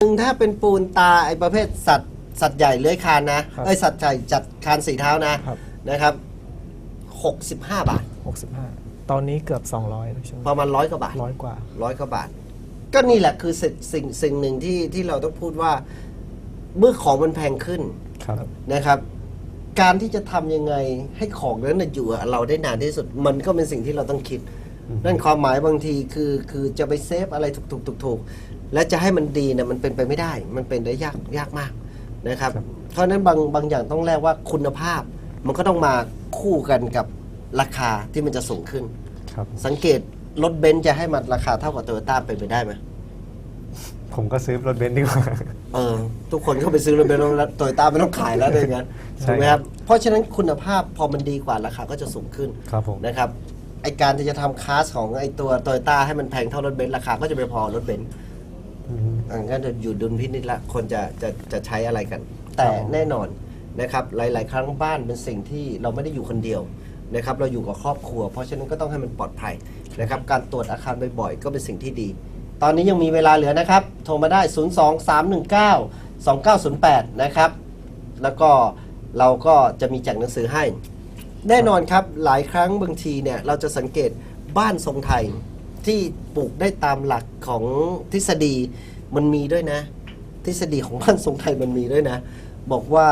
หนึ่งถ้าเป็นปูนตาไอ้ประเภทสัตว์สัตว์ใหญ่เลื้อยคลานนะครับเอ้ยสัตว์ใหญ่จัดคลานสีเท้านะครับนะครับ65 บาท 65 ตอนนี้เกือบ 200แล้วใช่ไหมประมาณร้อยกว่าบาทร้อยกว่า ร้อยกว่าบาท ก็นี่แหละคือสิ่งสิ่งสิ่งหนึ่งที่ที่เราต้องพูดว่าเมื่อของมันแพงขึ้นครับนะครับ การที่จะทำยังไงให้ของนั้นนะอยู่กับเราได้นานที่สุด มันก็เป็นสิ่งที่เราต้องคิด นั่นความหมายบางทีคือคือจะไปเซฟอะไรถูกถูกถูกถูก และจะให้มันดีเนี่ยมันเป็นไปไม่ได้ มันเป็นได้ยากยากมากนะครับครับ เพราะฉะนั้นบางบางอย่างต้องแลกว่าคุณภาพ มันก็ต้องมาคู่กันกับราคาที่มันจะสูงขึ้น ครับสังเกตรถเบนซ์จะให้มันราคาเท่ากับโตโยต้าเป็นไปได้ไหมผมก็ซื้อรถเบนซ์ดีกว่า เออทุกคนก็ไปซื้อรถเบนซ์แล้วโตโยต้าไม่ต้องขายแล้วเลยงั้นใช่ถูกไหมครับเพราะฉะนั้นคุณภาพพอมันดีกว่าราคาก็จะสูงขึ้นครับผม นะครับไอการที่จะทำคลาสของไอตัวโตโยต้าให้มันแพงเท่ารถเบนซ์ราคาก็จะไปพอรถเบนซ์ อืมอันก็จะอยู่ดุลพินิจละคนจะจะจะใช้อะไรกัน แต่ครับแน่นอนนะครับหลาย ๆ ครั้งบ้านเป็นสิ่งที่เราไม่ได้อยู่คนเดียวนะครับ เราอยู่กับครอบครัว เพราะฉะนั้นก็ต้องให้มันปลอดภัยนะครับ การตรวจอาคารบ่อย ๆ ก็เป็นสิ่งที่ดี ตอนนี้ยังมีเวลาเหลือนะครับ โทรมาได้ 0 2 3 1 9 2 9 0 8 นะครับ แล้วก็เราก็จะมีแจกหนังสือให้ แน่นอนครับหลายครั้งบางทีเนี่ยเราจะสังเกตบ้านทรงไทยที่ปลูกได้ตามหลักของทฤษฎี มันมีด้วยนะ ทฤษฎีของบ้านทรงไทยมันมีด้วยนะ บอกว่า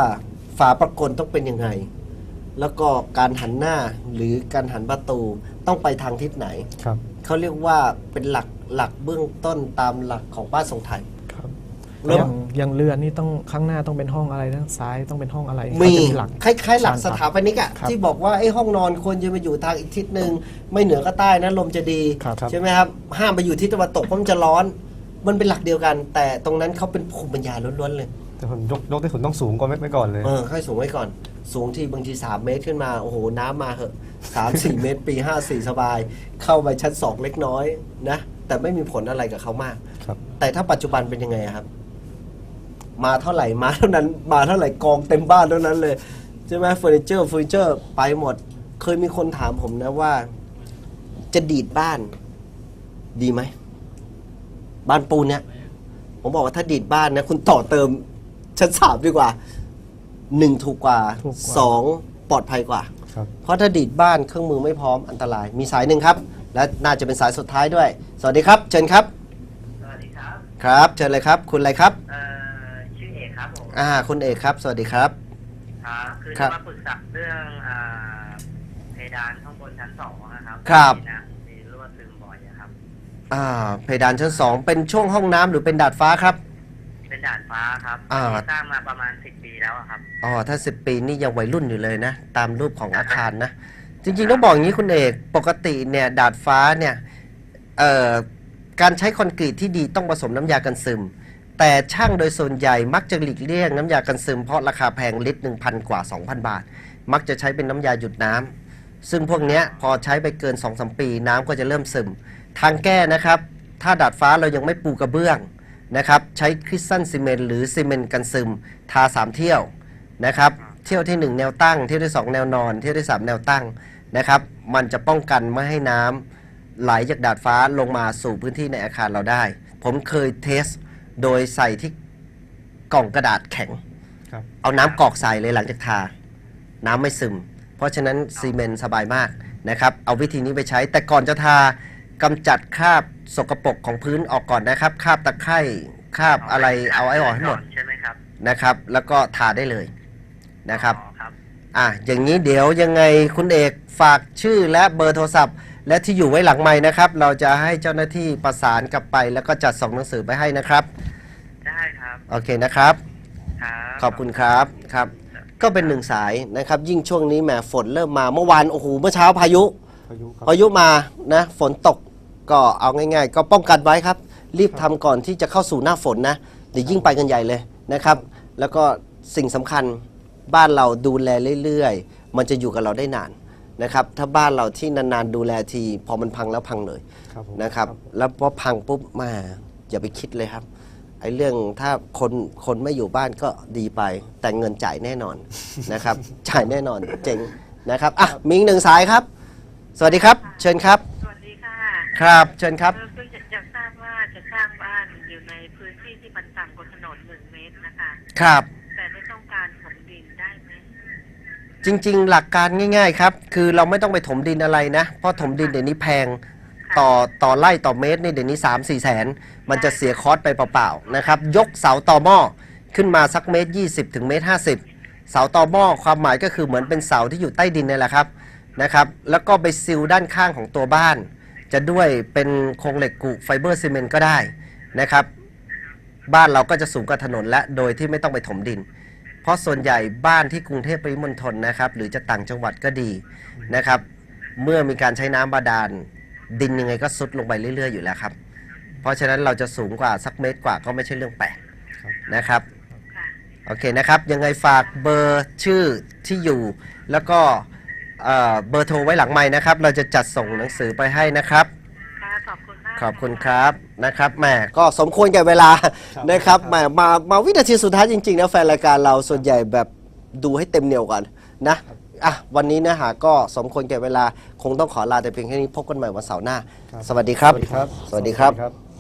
ฝาประกลต้องเป็นยังไง แล้วก็การหันหน้าหรือการหันประตูต้องไปทางทิศไหนครับเขาเรียกว่าเป็นหลักหลักเบื้องต้นตามหลักของบ้านทรงไทยครับแล้วอย่างอย่างเรือนนี่ต้องข้างหน้าต้องเป็นห้องอะไรด้านซ้ายต้องเป็นห้องอะไรมีเขาจะหลักคล้ายๆ หลักสถาปนิกอะครับที่บอกว่าไอ้ห้องนอนควรจะมาอยู่ทางอีกทิศหนึ่งไม่เหนือก็ใต้นะลมจะดีครับครับใช่ไหมครับห้ามไปอยู่ทิศตะวันตกเพราะมันจะร้อน มันเป็นหลักเดียวกัน แต่ตรงนั้นเขาเป็นภูมิปัญญาล้วนๆเลย แต่ผมยกยกได้ผลต้องสูงกว่าไม่ก่อนเลย เออค่อยสูงไว้ก่อน สูงที่บางที 3 เมตรขึ้นมา โอ้โห น้ำมาเหอะสามสี่เมตร ปี 54 สบาย เข้าไปชั้น 2 เล็กน้อยนะ แต่ไม่มีผลอะไรกับเขามาก ครับ แต่ถ้าปัจจุบันเป็นยังไงอะครับ มาเท่าไหร่มาเท่านั้น มาเท่าไหร่กองเต็มบ้านเท่านั้นเลยใช่ไหมเฟอร์นิเจอร์เฟอร์นิเจอร์ไปหมด เคยมีคนถามผมนะว่า จะดีดบ้าน ดีไหม บ้านปูนเนี่ยผมบอกว่าถ้าดีดบ้านนะคุณต่อเติมชั้นสามดีกว่าหนึ่งถูกกว่าถูกกว่า สองปลอดภัยกว่า ครับเพราะถ้าดีดบ้านเครื่องมือไม่พร้อมอันตราย มีสายหนึ่งครับ และน่าจะเป็นสายสุดท้ายด้วย สวัสดีครับ เชิญครับสวัสดีครับ ครับเชิญเลยครับ คุณอะไรครับเอ่อชื่อเอกครับผม อ่าคุณเอกครับ สวัสดีครับ ครับคือครัจะบมาปรึกษาเรื่องอ่าเพดานข้างบนชั้นสองนะครับครับมีนะมีรั่วซึมบ่อยอะครับ อ่าเพดานชั้นสองเป็นช่วงห้องน้ำหรือเป็นดาดฟ้าครับ เป็นด่านฟ้าครับอ่า สร้างมาประมาณสิบปีแล้วอะครับ อ๋อถ้าสิบปีนี่ยังวัยรุ่นอยู่เลยนะ ตามรูปของอาคารนะ จริงๆ ต้องบอกอย่างนี้คุณเอกปกติเนี่ยดาดฟ้าเนี่ยเอ่อการใช้คอนกรีตที่ดีต้องผสมน้ำยากันซึม แต่ช่างโดยส่วนใหญ่มักจะหลีกเลี่ยงน้ำยากันซึมเพราะราคาแพงลิตรหนึ่งพันกว่า 2,000 บาท มักจะใช้เป็นน้ำยาหยุดน้ำซึ่งพวกเนี้ยพอใช้ไปเกิน2-3ปีน้ำก็จะเริ่มซึม ทางแก้นะครับ ถ้าดาดฟ้าเรายังไม่ปูกระเบื้องนะครับ ใช้คริสตัลซีเมนต์หรือซีเมนต์กันซึม ทา 3 เที่ยวนะครับ เที่ยวที่ 1 แนวตั้ง เที่ยวที่ 2 แนวนอน เที่ยวที่ 3 แนวตั้งนะครับ มันจะป้องกันไม่ให้น้ำไหลจากดาดฟ้าลงมาสู่พื้นที่ในอาคารเราได้ ผมเคยเทสโดยใส่ที่กล่องกระดาษแข็งครับเอาน้ำกรอกใส่เลยหลังจากทา น้ำไม่ซึม เพราะฉะนั้นซีเมนต์สบายมากนะครับ เอาวิธีนี้ไปใช้ แต่ก่อนจะทา กำจัดคราบสกปรกของพื้นออกก่อนนะครับคราบตะไคร่คราบอะไรเอาไอ้ออกให้หมดใช่ไหมครับนะครับ แล้วก็ทาได้เลยนะครับอ๋อครับอะอย่างนี้เดี๋ยวยังไงคุณเอกฝากชื่อและเบอร์โทรศัพท์ และที่อยู่ไว้หลังไม้นะครับ เราจะให้เจ้าหน้าที่ประสานกลับไป แล้วก็จัดส่งหนังสือไปให้นะครับได้ครับโอเคนะครับครับขอบคุณครับครับ ก็เป็นหนึ่งสายนะครับ ยิ่งช่วงนี้แหมฝนเริ่มมาเมื่อวานโอ้โหเมื่อเช้าพายุ พายุครับ พายุมานะฝนตกก็เอาง่ายๆ ก็ป้องกันไว้ครับ รีบทำก่อนที่จะเข้าสู่หน้าฝนนะเดี๋ยวยิ่งไปกันใหญ่เลยนะครับ แล้วก็สิ่งสำคัญบ้านเราดูแลเรื่อยๆ มันจะอยู่กับเราได้นานนะครับถ้าบ้านเราที่นานๆดูแลที พอมันพังแล้วพังเลยครับผม นะครับ แล้วพอพังปุ๊บมาอย่าไปคิดเลยครับไอ้เรื่องถ้าคนคนไม่อยู่บ้านก็ดีไป แต่เงินจ่ายแน่นอน นะครับ จ่ายแน่นอนเจ๋งนะครับอะมีอีกหนึ่งสายครับ สวัสดีครับ เชิญครับ สวัสดีค่ะครับ เชิญครับ เออเพิ่งจะจะทราบว่าจะสร้างบ้านอยู่ในพื้นที่ที่มันต่ำกว่าถนนหนึ่งเมตรนะคะ ครับ แต่ไม่ต้องการถมดินได้ไหมจริง ๆ หลักการง่าย ๆ ครับ คือเราไม่ต้องไปถมดินอะไรนะ เพราะถมดินเดี๋ยวนี้แพงต่อต่อไร่ต่อเมตรนี่เดี๋ยวนี้ 3 4แสน มันจะเสียคอสไปเปล่าๆนะครับ ยกเสาต่อหม้อขึ้นมาสักเมตร 20 ถึงเมตร 50 เสาต่อหม้อความหมายก็คือเหมือนเป็นเสาที่อยู่ใต้ดินนี่แหละครับ นะครับ แล้วก็ไปซิลด้านข้างของตัวบ้าน จะด้วยเป็นโครงเหล็กกุไฟเบอร์ซีเมนต์ก็ได้นะครับ บ้านเราก็จะสูงกว่าถนนและโดยที่ไม่ต้องไปถมดิน เพราะส่วนใหญ่บ้านที่กรุงเทพปริมณฑลนะครับ หรือจะต่างจังหวัดก็ดีนะครับ เมื่อมีการใช้น้ำบาดาล ดินยังไงก็ซุดลงไปเรื่อย ๆ อยู่แล้วครับ เพราะฉะนั้นเราจะสูงกว่าสักเมตรกว่าก็ไม่ใช่เรื่องแปลกนะครับค่ะโอเคนะครับ ยังไงฝากเบอร์ชื่อที่อยู่ แล้วก็ เอ่อเบอร์โทรไว้หลังไม้นะครับ เราจะจัดส่งหนังสือไปให้นะครับ ค่ะขอบคุณมากขอบคุณครับนะครับแหมก็สมควรแก่เวลาครับนะครับครับแหมมามาวินาทีสุดท้ายจริงๆนะแฟนรายการเราส่วนใหญ่แบบดูให้เต็มเหนียวก่อนนะอะวันนี้เนื้อหาก็สมควรแก่เวลาคงต้องขอลาแต่เพียงแค่นี้พบกันใหม่วันเสาร์หน้า ครับสวัสดีครับ สวัสดีครับ สวัสดีครับสวัสดีครับ